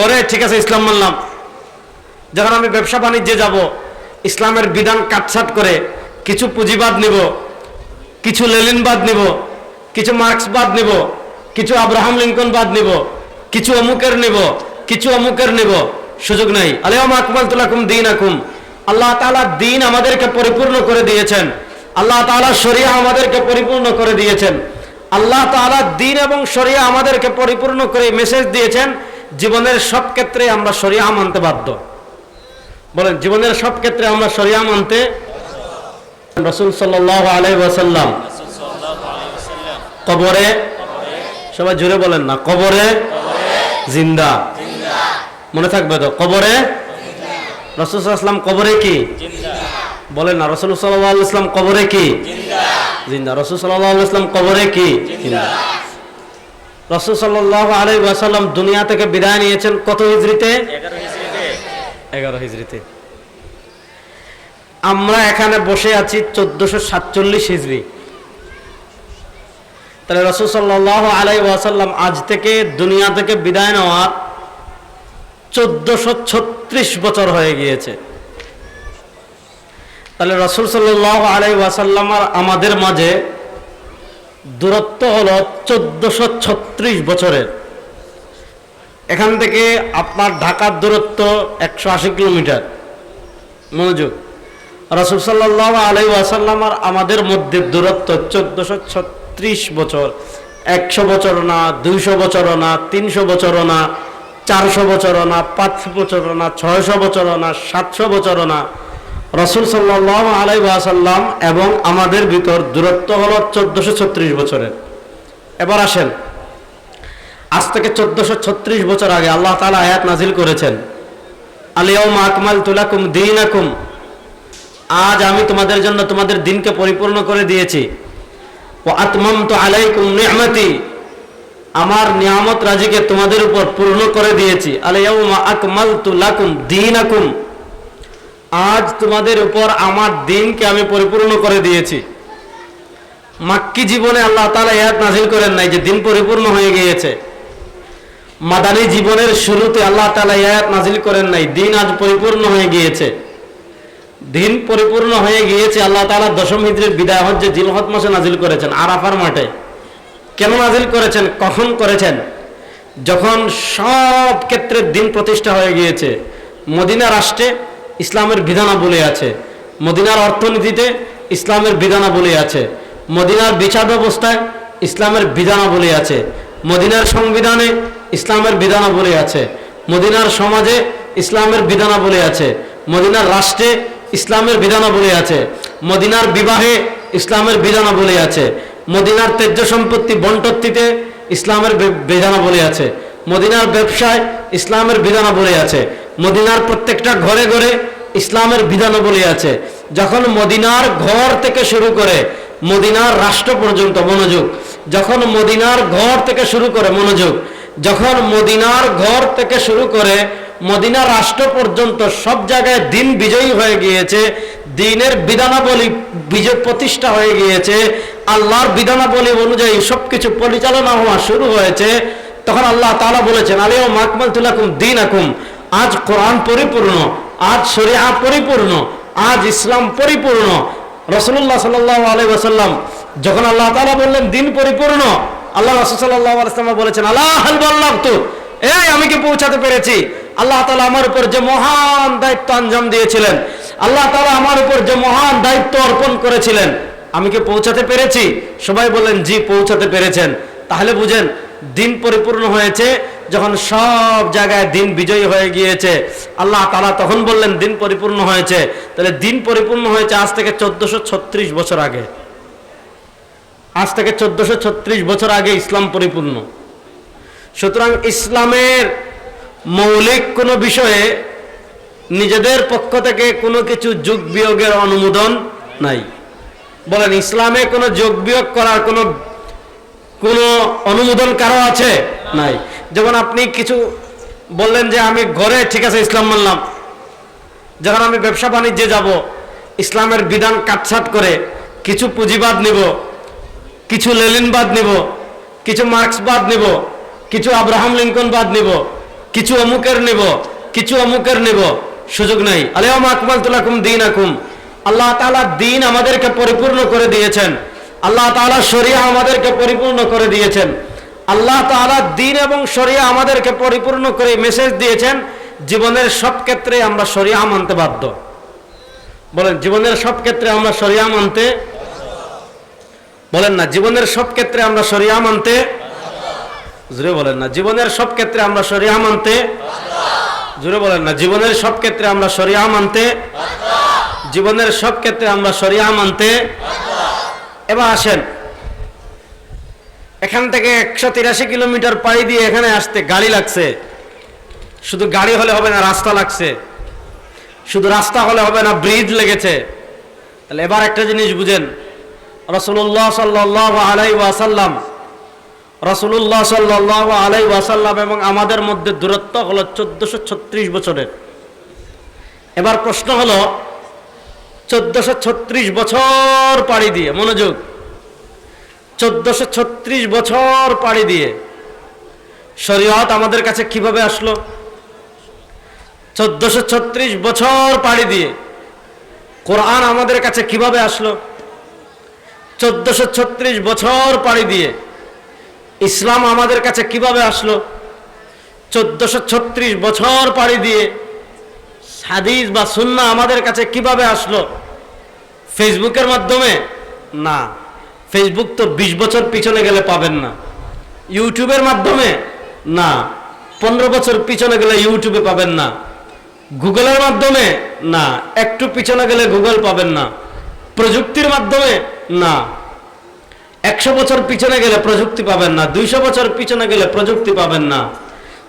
ঘরে, ঠিক আছে, ইসলাম মানলাম যখন আমি ব্যবসা বাণিজ্যে যাব, ইসলামের বিধান কাটছাট করে কিছু পুঁজিবাদ নিব, কিছু লেলিনবাদ নিব, কিছু মার্ক্সবাদ নিব, কিছু আব্রাহাম লিঙ্কন বাদ নিব, কিছু অমুকের নিব, কিছু অমুকের নিব, সুযোগ নাই। আলিয়াম আকমাল তুলাকুম দিন আকুম আল্লাহ তাআলা দিন আমাদেরকে পরিপূর্ণ করে দিয়েছেন। আল্লাহ তাআলা শরিয়া আমাদেরকে পরিপূর্ণ করে দিয়েছেন। আল্লাহ তাআলা দিন এবং শরিয়া আমাদেরকে পরিপূর্ণ করে মেসেজ দিয়েছেন। জীবনের সব ক্ষেত্রে আমরা শরিয়া মানতে বাধ্য। বলেন, জীবনের সব ক্ষেত্রে আমরা শরিয়া মানতে রসুল ওয়াসাল্লাম কবরে, সবাই জোরে বলেন না, কবরে জিন্দা। মনে থাকবে তো? কবরে রসুল সাল্লাম কবরে কি? বলেন না, রসুল সাল্লাহ ইসলাম কবরে কি? জিন্দা। রসুল সাল্লাহ ইসলাম কবরে কি? জিন্দা। রসুল সাল্লাহ ওয়াসাল্লাম দুনিয়া থেকে বিদায় নিয়েছেন কত হিজড়িতে? এগারো হিজড়িতে। আমরা এখানে বসে আছি চোদ্দশো সাতচল্লিশ হিজড়ি। তাহলে রসুল সাল্লাহ আলাই ওয়াসাল্লাম আজ থেকে দুনিয়া থেকে বিদায় নেওয়ার চোদ্দশো ছত্রিশ বছর হয়ে গিয়েছে। তাহলে রসুল সাল্লাহ আলাই ওয়াসাল্লাম আর আমাদের মাঝে দূরত্ব হলো চোদ্দশো ছত্রিশ বছরের। এখান থেকে আপনার ঢাকার দূরত্ব একশো আশি কিলোমিটার। মনোযোগ। রসুল সাল্লাহ আলাই ওয়াসাল্লাম আর আমাদের মধ্যে দূরত্ব চোদ্দশো ছত্রিশ বছর। একশো বছরও না, দুইশো বছরও না, তিনশো বছরও না, চারশো বছরও না, পাঁচশো বছরও না, ছয়শো বছরও না, সাতশো বছরও না। রসুল সাল্লাহ আলাই ওয়াসাল্লাম এবং আমাদের ভিতর দূরত্ব হলো চোদ্দশো ছত্রিশ বছরের। এবার আসেন। আজ থেকে চোদ্দশো ছত্রিশ বছর আগে আল্লাহ তালা আয়াত নাজিল করেছেন আলিয়াউম আকমাল তুলাকুম দিন আকুম আজ আমি তোমাদের জন্য তোমাদের দিনকে পরিপূর্ণ করে দিয়েছি। ও আতমাম তো আলাইকুম নিয়ামতি। আমার নিয়ামত রাজিকে তোমাদের উপর পূর্ণ করে দিয়েছি। আলিয়াউম আকমাল তুলাকুম দিন আকুম আজ তোমাদের উপর আমার দিনকে আমি পরিপূর্ণ করে দিয়েছি। মাক্কি জীবনে আল্লাহ তালা এয়াত নাজিল করেন নাই যে দিন পরিপূর্ণ হয়ে গিয়েছে। মাদানী জীবনের শুরুতে আল্লাহ তালা এয়াত নাজিল করেন নাই, দিন আজ পরিপূর্ণ হয়ে গিয়েছে। দিন পরিপূর্ণ হয়ে গিয়েছে, আল্লাহ তালা দশম হিজড়ির বিদায় হজ্জে জিলহত মাসে নাজিল করেছেন, আরাফার মাঠে। কেন নাজিল করেছেন? কখন করেছেন? যখন সব ক্ষেত্রে দিন প্রতিষ্ঠা হয়ে গিয়েছে। মদিনা রাষ্ট্রে ইসলামের বিধানাবলী আছে। মদিনার অর্থনীতিতে ইসলামের বিধানাবলী আছে। মদিনার বিচার ব্যবস্থায় ইসলামের বিধানাবলী আছে। মদিনার সংবিধানে ইসলামের বিধানাবলী আছে। মদিনার সমাজে ইসলামের বিধানাবলী আছে। মদিনার রাষ্ট্রে ইসলামের বিধানাবলী আছে। মদিনার বিবাহে ইসলামের বিধানাবলী আছে। মদিনার তেজ্য সম্পত্তি বন্টত্তিতে ইসলামের বিধানাবলী আছে। মদিনার ব্যবসায় ইসলামের বিধানাবলী আছে। মদিনার প্রত্যেকটা ঘরে ঘরে ইসলামের বিধানাবলী আছে। যখন মদিনার ঘর থেকে শুরু করে মদিনার রাষ্ট্র পর্যন্ত মনোযোগ, যখন মদিনার ঘর থেকে শুরু করে মনোযোগ, যখন মদিনার ঘর থেকে শুরু করে মদিনা রাষ্ট্র পর্যন্ত সব জায়গায় দিন বিজয়ী হয়ে গিয়েছে, দিনের বিধানাবলী বিজয় প্রতিষ্ঠা হয়ে গিয়েছে, আল্লাহর বিধানাবলী অনুযায়ী সবকিছু পরিচালনা হওয়া শুরু হয়েছে, তখন আল্লাহ তাআলা বলেছেন আলিও মাকমাল তুলাকুম দিন আকুম আজ কোরআন পরিপূর্ণ, আজ শরিয়া পরিপূর্ণ, আজ ইসলাম পরিপূর্ণ। রসুল্লাহ সাল্লাহ আলাই ওসাল্লাম যখন আল্লাহ তাআলা বললেন, দিন পরিপূর্ণ আল্লাহ রসুল বলেছেন, আল্লাহ বললাম তো এই আমি কি পৌঁছাতে পেরেছি? আল্লাহ তালা আমার উপর যে মহান দায়িত্ব আঞ্জাম দিয়েছিলেন, আল্লাহ তালা আমার উপর যে মহান দায়িত্ব অর্পণ করেছিলেন, আমি কি পৌঁছাতে পেরেছি? সবাই বললেন, জি, পৌঁছাতে পেরেছেন। তাহলে বুঝেন দিন পরিপূর্ণ হয়েছে, যখন সব জায়গায় দিন বিজয়ী হয়ে গিয়েছে। আল্লাহ তালা তখন বললেন, দিন পরিপূর্ণ হয়েছে। তাহলে দিন পরিপূর্ণ হয়েছে আজ থেকে চোদ্দশো বছর আগে। আজ থেকে চোদ্দশো বছর আগে ইসলাম পরিপূর্ণ। সুতরাং ইসলামের মৌলিক কোনো বিষয়ে নিজেদের পক্ষ থেকে কোনো কিছু যোগ বিয়োগের অনুমোদন নাই। বলেন, ইসলামে কোনো যোগ বিয়োগ করার কোনো কোনো অনুমোদন কারও আছে? নাই। যেমন আপনি কিছু বললেন যে আমি ঘরে, ঠিক আছে, ইসলাম মানলাম। যখন আমি ব্যবসা বাণিজ্যে যাব, ইসলামের বিধান কাটছাট করে কিছু পুঁজিবাদ নিব, কিছু লেলিনবাদ নিব, কিছু মার্ক্সবাদ নিব, কিছু আব্রাহাম লিঙ্কন বাদ নিব, কিছু অমুকের নিব, কিছু অমুকের নেব, সুযোগ নাই। আলিয়াম আকমাল তুলাকুম দিন আকুম আল্লাহ তাআলা দিন আমাদেরকে পরিপূর্ণ করে দিয়েছেন। আল্লাহ তাআলা শরিয়া আমাদেরকে পরিপূর্ণ করে দিয়েছেন। আল্লাহ তাআলা দিন এবং শরিয়া আমাদেরকে পরিপূর্ণ করে মেসেজ দিয়েছেন, জীবনের সব ক্ষেত্রে আমরা শরিয়া মানতে বাধ্য। বলেন, জীবনের সব ক্ষেত্রে আমরা শরিয়া মানতে বলেন না, জীবনের সব ক্ষেত্রে আমরা শরিয়া মানতে জুড়ে বলেন না, জীবনের সব ক্ষেত্রে আমরা শরিয়া মানতে জুড়ে বলেন না, জীবনের সব ক্ষেত্রে আমরা শরিয়া মানতে জীবনের সব ক্ষেত্রে আমরা শরিয়া মানতে এবার আসেন। এখান থেকে একশো তিরাশি কিলোমিটার পাড়ি দিয়ে এখানে আসতে গাড়ি লাগছে। শুধু গাড়ি হলে হবে না, রাস্তা লাগছে। শুধু রাস্তা হলে হবে না ব্রিজ লেগেছে। তাহলে এবার একটা জিনিস বুঝেন। রসুল্লাহ সাল্লাহ আলাই ওয়াসাল্লাম রসুল্লাহ সাল্লাহ আলাই ওয়াসাল্লাম এবং আমাদের মধ্যে দূরত্ব হলো চোদ্দশো ছত্রিশ বছরের। এবার প্রশ্ন হলো চোদ্দশো ছত্রিশ বছর পাড়ি দিয়ে, মনোযোগ। চোদ্দশো ছত্রিশ বছর পাড়ি দিয়ে। শরীয়ত আমাদের কাছে কীভাবে আসলো? চোদ্দশো ছত্রিশ বছর পাড়ি দিয়ে। কোরআন আমাদের কাছে কীভাবে আসলো? চোদ্দশো ছত্রিশ বছর পাড়ি দিয়ে। ইসলাম আমাদের কাছে কীভাবে আসলো? চোদ্দশো ছত্রিশ বছর পাড়ি দিয়ে। হাদিস বা সুন্না আমাদের কাছে কীভাবে আসলো? ফেসবুকের মাধ্যমে? না। ফেসবুক তো বিশ বছর পিছনে গেলে পাবেন না। ইউটিউবের মাধ্যমে? না। পনেরো বছর পিছনে গেলে ইউটিউবে পাবেন না। গুগলের মাধ্যমে? না। একটু পিছনে গেলে গুগল পাবেন না। প্রযুক্তির মাধ্যমে? না। একশো বছর পিছনে গেলে প্রযুক্তি পাবেন না। দুইশো বছর পিছনে গেলে প্রযুক্তি পাবেন না।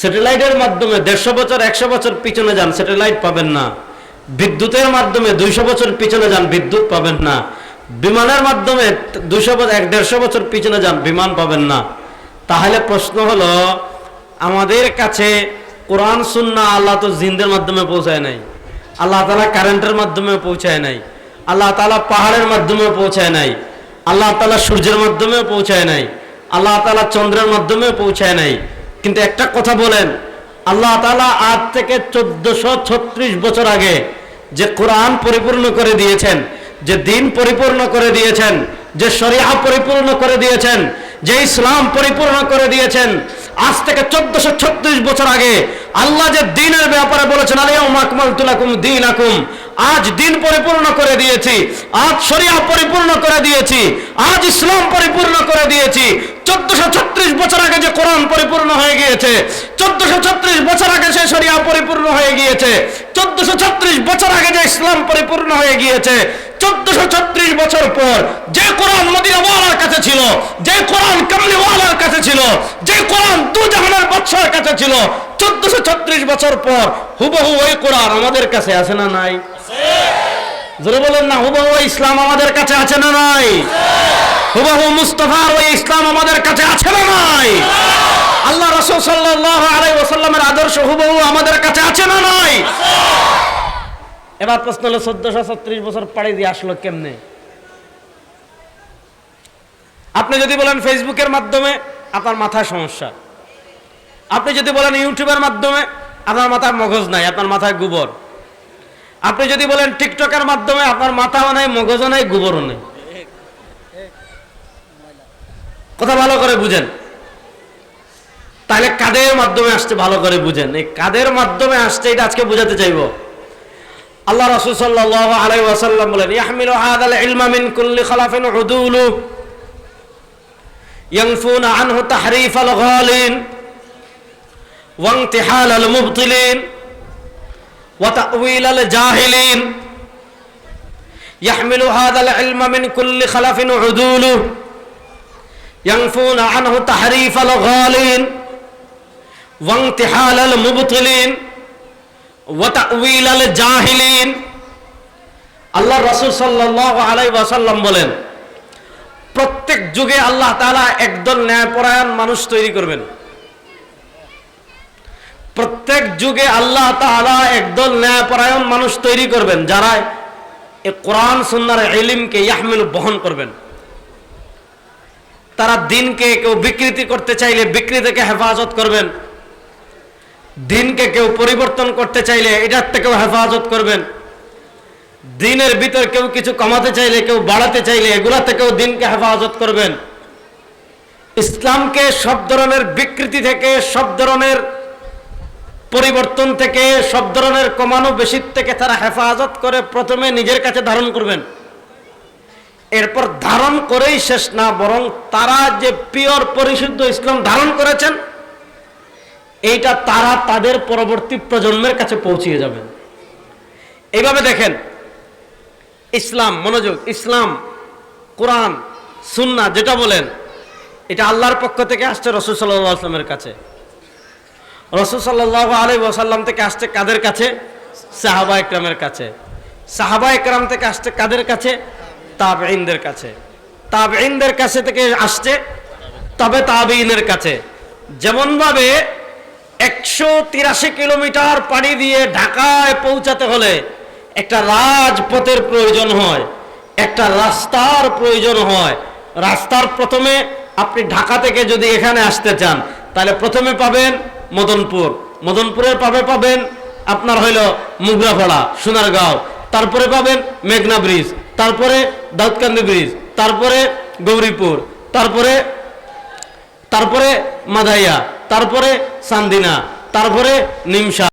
স্যাটেলাইটের মাধ্যমে দেড়শো বছর, একশো বছর পিছনে যান, স্যাটেলাইট পাবেন না। বিদ্যুতের মাধ্যমে দুইশো বছর পিছনে যান, বিদ্যুৎ পাবেন না। বিমানের মাধ্যমে দুশো বছর এক দেড়শো বছর পিছনে যান, বিমান পাবেন না। তাহলে প্রশ্ন হলো, আমাদের কাছে কোরআন, সুন্না আল্লাহ তো জিন্দের মাধ্যমে পৌঁছায় নাই। আল্লাহ তালা কারেন্টের মাধ্যমে পৌঁছায় নাই। আল্লাহ তালা পাহাড়ের মাধ্যমে পৌঁছায় নাই। আল্লাহ তালা সূর্যের মাধ্যমেও পৌঁছায় নাই। আল্লাহ তালা চন্দ্রের মাধ্যমেও পৌঁছায় নাই। কিন্তু একটা কথা বলেন, আল্লাহ তালা আজ থেকে চোদ্দশো বছর আগে যে কোরআন পরিপূর্ণ করে দিয়েছেন, যে দিন পরিপূর্ণ করে দিয়েছেন, যে শরিয়া পরিপূর্ণ করে দিয়েছেন, যে ইসলাম পরিপূর্ণ করে দিয়েছেন, আজ থেকে চোদ্দশো ছত্রিশ বছর আগে আল্লাহ যে দিনের ব্যাপারে বলেছেন আলিয়াম আকমাল তুলাকুম দিন আকুম আজ দিন পরিপূর্ণ করে দিয়েছি, আজ শরিয়া পরিপূর্ণ করে দিয়েছি, আজ ইসলাম পরিপূর্ণ করে দিয়েছি, চোদ্দশো ছত্রিশ বছর আগে যে কোরআন পরিপূর্ণ হয়ে গিয়েছে চোদ্দশো ছত্রিশ বছর আগে সে শরিয়া পরিপূর্ণ হয়ে গিয়েছে চোদ্দশো ছত্রিশ বছর আগে যে ইসলাম পরিপূর্ণ হয়ে গিয়েছে চোদ্দশো ছত্রিশ বছর পর যে কোরআন মদিনাওয়ালার কাছে ছিল যে কোরআন কামলিওয়ালার কাছে ছিল যে কোরআন দু জাহানের বাদশার কাছে ছিল চোদ্দশো ছত্রিশ বছর পর হুবহু ওই কোরআন আমাদের কাছে আছে না নাই? জোরে বলেন না হুবহু ওই ইসলাম আমাদের কাছে আছে না নাই? হুবহু মুস্তফার ওই ইসলাম আমাদের কাছে আছে না নাই? আল্লাহ রসুল সাল্লাহ আলাই ওসাল্লামের আদর্শ হুবহু আমাদের কাছে আছে না নাই? এবার প্রশ্ন হলো, চোদ্দশো ছত্রিশ বছর পাড়ি দিয়ে আসলো কেমনে? আপনি যদি বলেন ফেসবুকের মাধ্যমে, আপনার মাথার সমস্যা। আপনি যদি বলেন ইউটিউবের মাধ্যমে, আপনার মাথার মগজ নাই, আপনার মাথায় গোবর। আপনি যদি বলেন টিকটকের মাধ্যমে, আপনার মাথাও নাই, মগজও নাই, গোবরও নেই। কথা ভালো করে বুঝেন তাহলে কাদের মাধ্যমে আসছে ভালো করে বুঝেন এই কাদের মাধ্যমে আসছে এটা আজকে বুঝাতে চাইবো আল্লাহ রাসূল সাল্লাল্লাহু আলাইহি ওয়াসাল্লাম বলেন ইয়াহমিলু হাদাল ইলমা মিন কুল্লি খালাফিন উদুলু ইয়ানফুনা আনহু তাহরিফ আল গালিন ওয়া ইমতিহাল আল মুবতিলিন ওয়া তা'ওয়িল আল জাহিলিন يحمل هذا العلم من كل خلف عدوله ينفون عنه تحريف الغالين وانتحال المبطلين ওয়াতাউইল আল জাহিলিন আল্লাহ রাসূল সাল্লাল্লাহু আলাইহি ওয়াসাল্লাম বলেন প্রত্যেক যুগে আল্লাহ তাআলা একদল ন্যায়পরায়ণ মানুষ তৈরি করবেন প্রত্যেক যুগে আল্লাহ তাআলা একদল ন্যায়পরায়ণ মানুষ তৈরি করবেন যারা এই কোরআন সুন্নাহর ইলমকে ইয়াহমিল বহন করবেন তারা দিনকে কেউ বিকৃতি করতে চাইলে বিকৃতিকে হেফাজত করবেন। দিনকে কেউ পরিবর্তন করতে চাইলে এটার থেকেও হেফাজত করবেন। দিনের ভিতর কেউ কিছু কমাতে চাইলে, কেউ বাড়াতে চাইলে এগুলা থেকেও দিনকে হেফাজত করবেন। ইসলামকে সব ধরনের বিকৃতি থেকে, সব ধরনের পরিবর্তন থেকে, সব ধরনের কমানো বেশির থেকে তারা হেফাজত করে প্রথমে নিজের কাছে ধারণ করবেন। এরপর ধারণ করেই শেষ না, বরং তারা যে পিওর পরিশুদ্ধ ইসলাম ধারণ করেছেন, এইটা তারা তাদের পরবর্তী প্রজন্মের কাছে পৌঁছিয়ে যাবেন। এইভাবে দেখেন, ইসলাম, মনোযোগ, ইসলাম, কোরআন সুন্না যেটা বলেন, এটা আল্লাহর পক্ষ থেকে আসছে রসুল সাল্লাহ আসলামের কাছে। রসুল সাল্লাহ আলী ওসাল্লাম থেকে আসছে কাদের কাছে? সাহাবা একরামের কাছে। সাহাবা একরাম থেকে আসছে কাদের কাছে? তাবেইনদের কাছে। তাবেইনদের কাছে থেকে আসছে, তবে তাবেইনের কাছে। যেমনভাবে একশো তিরাশি কিলোমিটার পাড়ি দিয়ে ঢাকায় পৌঁছাতে হলে একটা রাজপথের প্রয়োজন হয়, একটা রাস্তার প্রয়োজন হয়। রাস্তার প্রথমে আপনি ঢাকা থেকে যদি এখানে আসতে চান, তাহলে প্রথমে পাবেন মদনপুর। মদনপুরের পাবে পাবেন আপনার হইল মুগরাপাড়া সোনারগাঁও। তারপরে পাবেন মেঘনা ব্রিজ। তারপরে দাউদকান্দি ব্রিজ তারপরে গৌরীপুর তারপরে তারপরে মাধাইয়া তারপরে সান্দিনা তারপরে নিমসা।